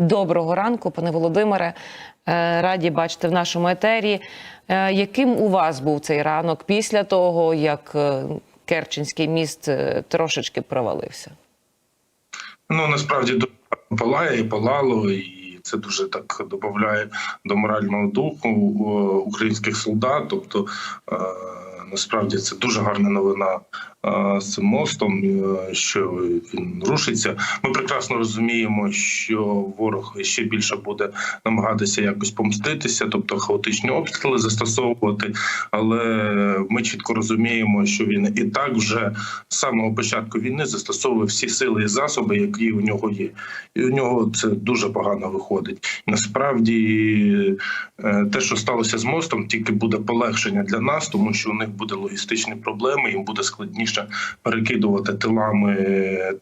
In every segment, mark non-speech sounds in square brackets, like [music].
Доброго ранку, пане Володимире. Е, Раді бачити в нашому етері. Е, Яким у вас був цей ранок після того, як е, Керченський міст трошечки провалився? Ну насправді палає і палало, і це дуже так додає до морального духу українських солдат. Тобто, насправді це дуже гарна новина з мостом, е, що він рушиться. Ми прекрасно розуміємо, що ворог ще більше буде намагатися якось помститися, тобто хаотичні обстріли застосовувати. Але ми чітко розуміємо, що він і так вже з самого початку війни застосовує всі сили і засоби, які у нього є, і у нього це дуже погано виходить. Насправді, е, те, що сталося з мостом, тільки буде полегшення для нас, тому що у них буде логістичні проблеми, їм буде складніше перекидувати тилами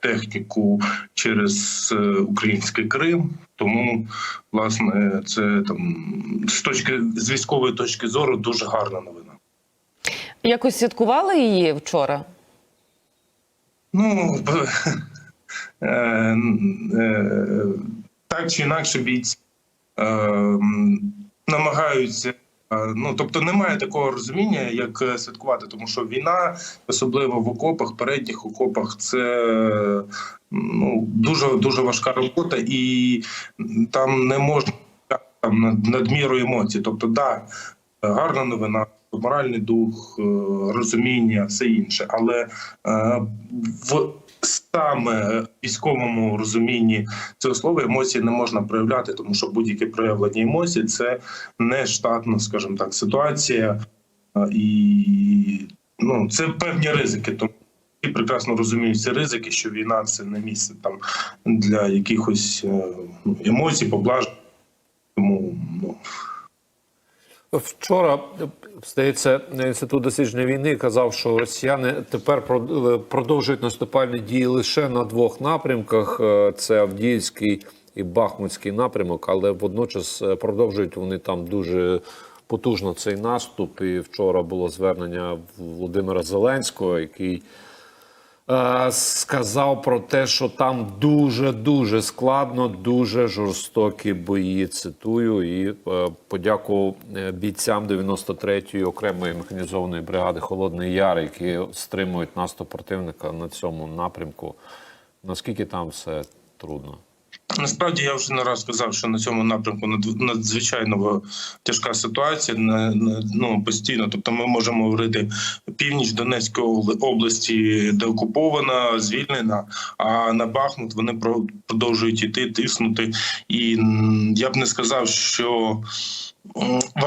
техніку через е, український Крим. Тому, власне, це там з точки з військової точки зору дуже гарна новина. Якось святкували її вчора? Ну [laughs] е, е, так чи інакше бійці намагаються. Е, Ну, тобто немає такого розуміння, як е, святкувати, тому що війна, особливо в окопах, передніх окопах, це ну дуже дуже важка робота, і там не можна там над- надміру емоцій. Тобто, да, гарна новина, моральний дух, е, розуміння, все інше, але в саме військовому розумінні цього слова емоції не можна проявляти, тому що будь-яке проявлення емоцій це не штатна, скажімо так, ситуація, і ну це певні ризики. Тому і прекрасно розуміють ці ризики, що війна це не місце там для якихось е, ну, емоцій, поблажень. Тому ну. Вчора, здається, інститут дослідження війни казав, що росіяни тепер продовжують наступальні дії лише на двох напрямках: Е, це Авдіївський і Бахмутський напрямок, але водночас е, продовжують вони там дуже потужно цей наступ. І вчора було звернення Володимира Зеленського, який е, сказав про те, що там дуже дуже складно, дуже жорстокі бої. Цитую і е, подякував е, бійцям 93-ї окремої механізованої бригади Холодний Яр, які стримують наступ противника на цьому напрямку. Наскільки там все трудно? Насправді я вже не раз сказав, що на цьому напрямку над- надзвичайно тяжка ситуація. Ну постійно. Тобто, ми можемо говорити північ Донецької обла- області, де окупована, звільнена. А на Бахмут вони про- продовжують іти, тиснути. І я б не сказав, що.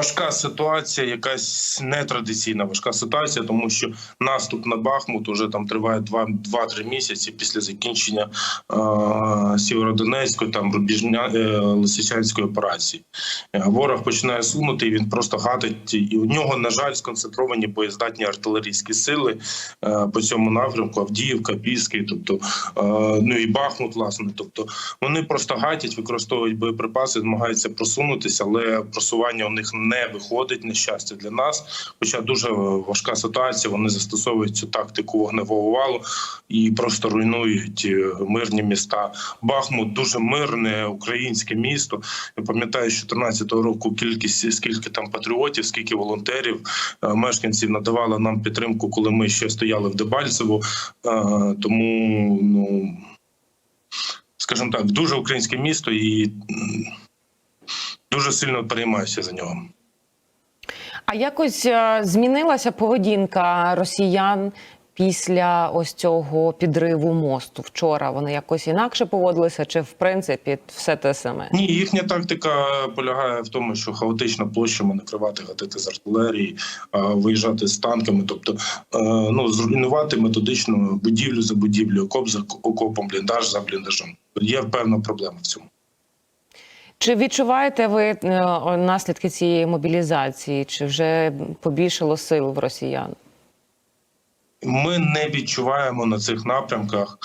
Важка ситуація, якась нетрадиційна важка ситуація, тому що наступ на Бахмут уже там триває 2-3 місяці після закінчення е, Сєвєродонецької, там Рубіжня е, Лисичанської операції. Е, Ворог починає сунути, і він просто гатить. І у нього, на жаль, сконцентровані боєздатні артилерійські сили е, по цьому напрямку. Авдіївка, Піски, тобто е, ну і Бахмут, власне. Тобто вони просто гатять, використовують боєприпаси, намагаються просунутися, але просування у них не виходить. На щастя для нас. Хоча дуже важка ситуація. Вони застосовують цю тактику вогневого валу і просто руйнують е, мирні міста. Бахмут дуже мирне українське місто. Я пам'ятаю, що 14-го року кількість скільки там патріотів, скільки волонтерів, е, мешканців надавали нам підтримку, коли ми ще стояли в Дебальцево. Е, Тому ну скажімо так, дуже українське місто і дуже сильно переймаюся за нього. А якось е, змінилася поведінка росіян після ось цього підриву мосту вчора? Вони якось інакше поводилися, чи в принципі все те саме? Ні, їхня тактика полягає в тому, що хаотично площами накривати, гатити з артилерії, виїжджати з танками, тобто е, ну зруйнувати методично будівлю за будівлю, окоп за окопом, бліндаж за бліндажом. Є певна проблема в цьому. Чи відчуваєте ви е, наслідки цієї мобілізації? Чи вже побільшало сил в росіян? Ми не відчуваємо на цих напрямках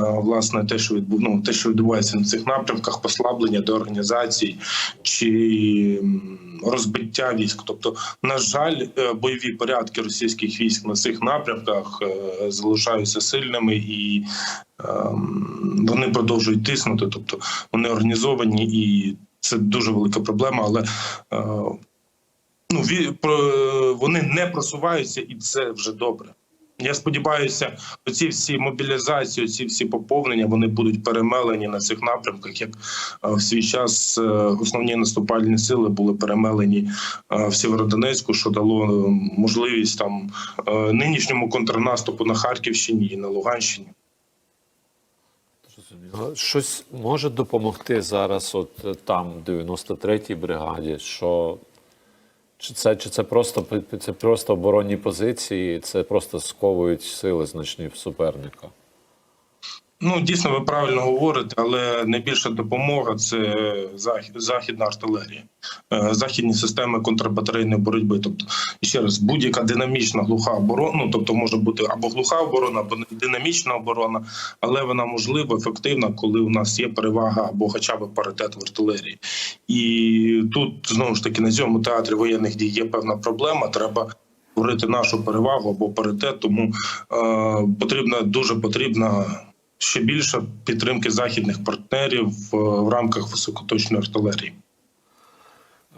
власне те, що відбу... ну, те, що відбувається на цих напрямках, послаблення до організацій чи розбиття військ. Тобто, на жаль, е, бойові порядки російських військ на цих напрямках е, залишаються сильними і ем, вони продовжують тиснути. Тобто вони організовані, і це дуже велика проблема. Але е, ну вони не просуваються, і це вже добре. Я сподіваюся, оці всі мобілізації, ці всі поповнення вони будуть перемелені на цих напрямках, як е, в свій час е, основні наступальні сили були перемелені е, в Сєвєродонецьку, що дало можливість там нинішньому контрнаступу на Харківщині і на Луганщині. Щось може допомогти зараз, от там, в 93-й бригаді, що чи це, чи це просто це просто оборонні позиції, це просто сковують сили значні суперника. Ну дійсно, ви правильно говорите, але найбільша допомога це західна артилерія, Е, західні системи контрбатарейної боротьби. Тобто, ще раз, будь-яка динамічна глуха оборона, ну тобто може бути або глуха оборона, або динамічна оборона, але вона можлива, ефективна, коли у нас є перевага або хоча б паритет в артилерії. І тут знову ж таки на цьому театрі воєнних дій є певна проблема. Треба говорити нашу перевагу або паритет, тому е, потрібна дуже потрібна ще більше підтримки західних партнерів в рамках високоточної артилерії.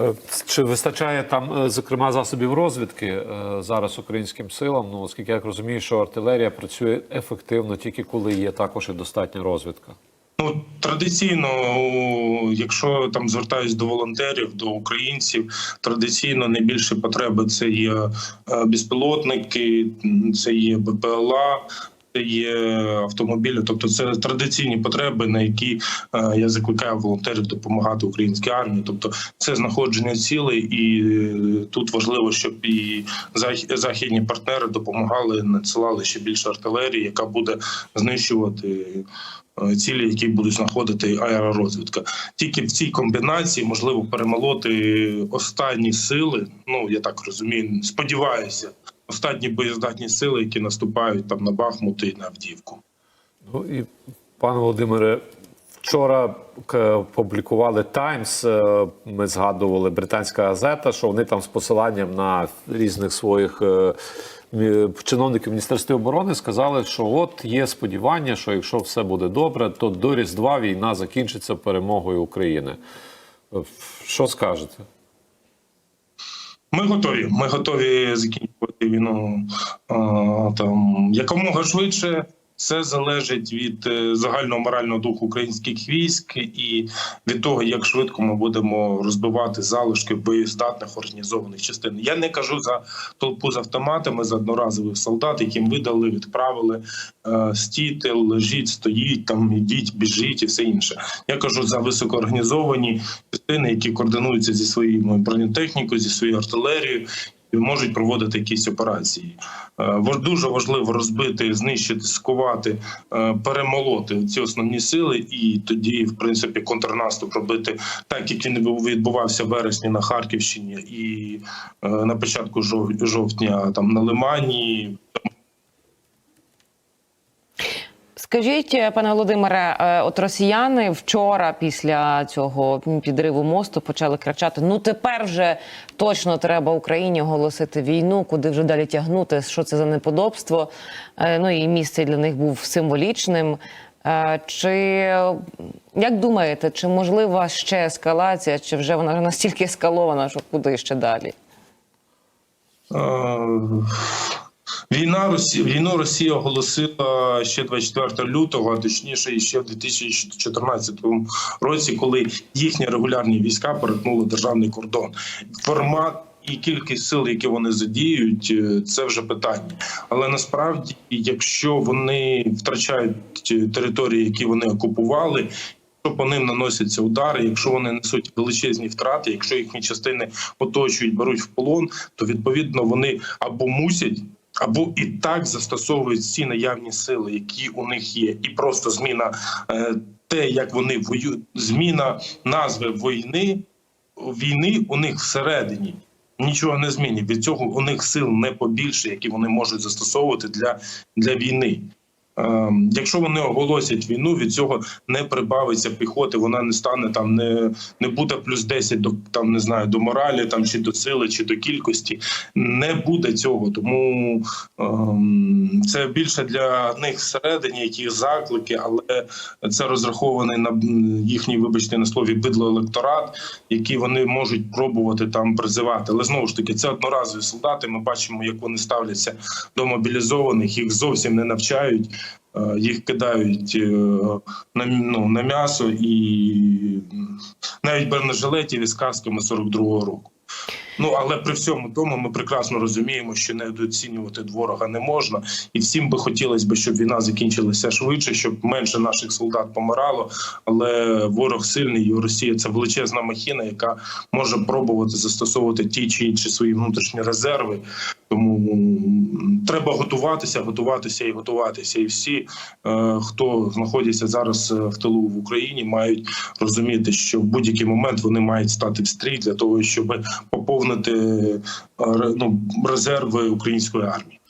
Е, Чи вистачає там, е, зокрема, засобів розвідки е, зараз українським силам? Ну, оскільки я розумію, що артилерія працює ефективно тільки коли є також і достатня розвідка. Ну традиційно, якщо там звертаюсь до волонтерів, до українців, традиційно найбільші потреби це є безпілотники, це є БПЛА. Є автомобілі, тобто це традиційні потреби, на які е, я закликаю волонтерів допомагати українській армії. Тобто, це знаходження цілей, і е, тут важливо, щоб і західні партнери допомагали, надсилали ще більше артилерії, яка буде знищувати е, цілі, які будуть знаходити аеророзвідка. Тільки в цій комбінації можливо перемолоти останні сили. Ну я так розумію, сподіваюся, останні боєздатні сили, які наступають там на Бахмут і на Авдіївку. Ну і пане Володимире, вчора к- публікували Таймс. е, Ми згадували британська газета, що вони там з посиланням на різних своїх е, чиновників Міністерства оборони сказали, що от є сподівання, що якщо все буде добре, то до Різдва війна закінчиться перемогою України. Е, Що скажете? Ми готові. Ми готові закінчувати війну там якомога швидше. Це залежить від е, загального морального духу українських військ і від того, як швидко ми будемо розбивати залишки боєздатних організованих частин. Я не кажу за толпу з автоматами, за одноразових солдат, яким видали, відправили е, стійте, лежіть, стоїть там, ідіть, біжіть і все інше. Я кажу за високоорганізовані частини, які координуються зі своєю бронетехнікою, зі своєю артилерією. Можуть проводити якісь операції. Е, Дуже важливо розбити, знищити, скувати, е, перемолоти ці основні сили, і тоді, в принципі, контрнаступ робити так, як він відбувався в вересні на Харківщині, і е, на початку жов- жовтня там на Лимані, Скажіть, е, пане Володимире, е, от росіяни вчора після цього підриву мосту почали кричати: ну тепер вже точно треба Україні оголосити війну, куди вже далі тягнути, що це за неподобство. Е, Ну і місце для них був символічним. Чи як думаєте, чи можлива ще ескалація, чи вже вона настільки ескалована, що куди ще далі? Е, Війна Росі... війну Росія оголосила ще 24 лютого, а точніше ще в 2014 році, коли їхні регулярні війська перетнули державний кордон. Формат і кількість сил, які вони задіють, е, це вже питання. Але насправді, якщо вони втрачають території, які вони окупували. Якщо по ним наносяться удари, якщо вони несуть величезні втрати, якщо їхні частини оточують, беруть в полон, то відповідно вони або мусять, або і так застосовують всі наявні сили, які у них є, і просто зміна е, те, як вони воюють, зміна назви війни війни у них всередині. Нічого не змінить. Від цього у них сил не побільше, які вони можуть застосовувати для, для війни. Ем, Якщо вони оголосять війну, від цього не прибавиться піхоти. Вона не стане там, не, не буде плюс 10 до там не знаю до моралі, там чи до сили, чи до кількості. Не буде цього. Тому ем, це більше для них всередині, які заклики, але це розрахований на їхній, вибачте на слові, бидлоелекторат, який вони можуть пробувати там призивати. Але знову ж таки, це одноразові солдати. Ми бачимо, як вони ставляться до мобілізованих, їх зовсім не навчають. Е, Їх кидають е, на, ну, на м'ясо і навіть бронежилетів із касками 42-го року. Ну але при всьому тому ми прекрасно розуміємо, що недооцінювати ворога не можна, і всім би хотілося б, щоб війна закінчилася швидше, щоб менше наших солдат помирало. Але ворог сильний, і Росія це величезна махіна, яка може пробувати застосовувати ті чи інші свої внутрішні резерви. Тому треба готуватися, готуватися і готуватися. І всі, е, хто знаходиться зараз е, в тилу в Україні, мають розуміти, що в будь-який момент вони мають стати в стрій для того, щоб поповнити е, ре- ну, резерви української армії.